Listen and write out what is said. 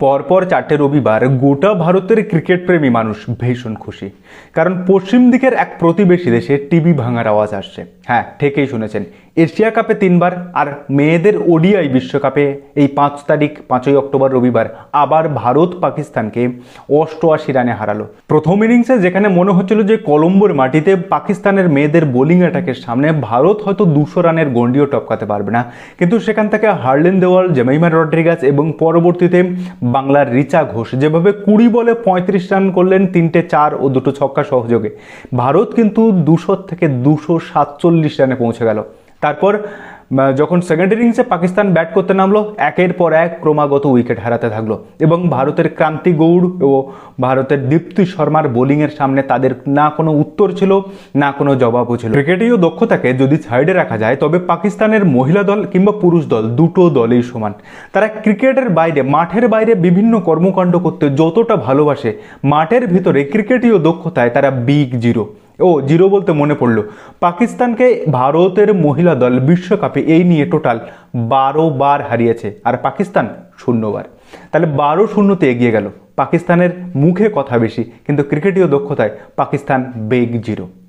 পরপর চারটে রবিবার গোটা ভারতের ক্রিকেট প্রেমী মানুষ ভীষণ খুশি। কারণ পশ্চিম দিকের এক প্রতিবেশী দেশে টিভি ভাঙার আওয়াজ আসছে। হ্যাঁ ঠিকই শুনেছেন। এশিয়া কাপে তিনবার আর মেয়েদের ওডিআই বিশ্বকাপে এই পাঁচ তারিখ, পাঁচই অক্টোবর রবিবার আবার ভারত পাকিস্তানকে অষ্টআশি রানে হারালো। প্রথম ইনিংসে যেখানে মনে হচ্ছিল যে কলম্বোর মাটিতে পাকিস্তানের মেয়েদের বোলিং অ্যাটাকের সামনে ভারত হয়তো দুশো রানের গন্ডিও টপকাতে পারবে না। কিন্তু সেখান থেকে হার্লেন দেওয়াল জেমাইমা রড্রিগাস এবং পরবর্তীতে বাংলার রিচা ঘোষ, যেভাবে কুড়ি বলে পঁয়ত্রিশ রান করলেন তিনটে চার ও দুটো ছক্কা সহযোগে। ভারত কিন্তু দুশো থেকে দুশো সাতচল্লিশ রানে পৌঁছে গেল। তারপর যখন সেকেন্ড ইনিংসে পাকিস্তান ব্যাট করতে নামলো, একের পর এক ক্রমাগত উইকেট হারাতে থাকল। এবং ভারতের ক্রান্তি গৌড় ও ভারতের দীপ্তি শর্মার বোলিংয়ের সামনে তাদের না কোনো উত্তর ছিল, না কোনো জবাবও ছিল। ক্রিকেটীয় দক্ষতাকে যদি সাইডে রাখা যায়, তবে পাকিস্তানের মহিলা দল কিংবা পুরুষ দল দুটো দলই সমান। তারা ক্রিকেটের বাইরে, মাঠের বাইরে বিভিন্ন কর্মকাণ্ড করতে যতটা ভালোবাসে, মাঠের ভিতরে ক্রিকেটীয় দক্ষতায় তারা বিগ জিরো ও জিরো বলতে মনে পড়ল। পাকিস্তানকে ভারতের মহিলা দল বিশ্বকাপে এই নিয়ে টোটাল বারো বার হারিয়েছে, আর পাকিস্তান শূন্যবার তাহলে বারো শূন্যতে এগিয়ে গেল। পাকিস্তানের মুখে কথা বেশি, কিন্তু ক্রিকেটীয় দক্ষতায় পাকিস্তান বেগ জিরো।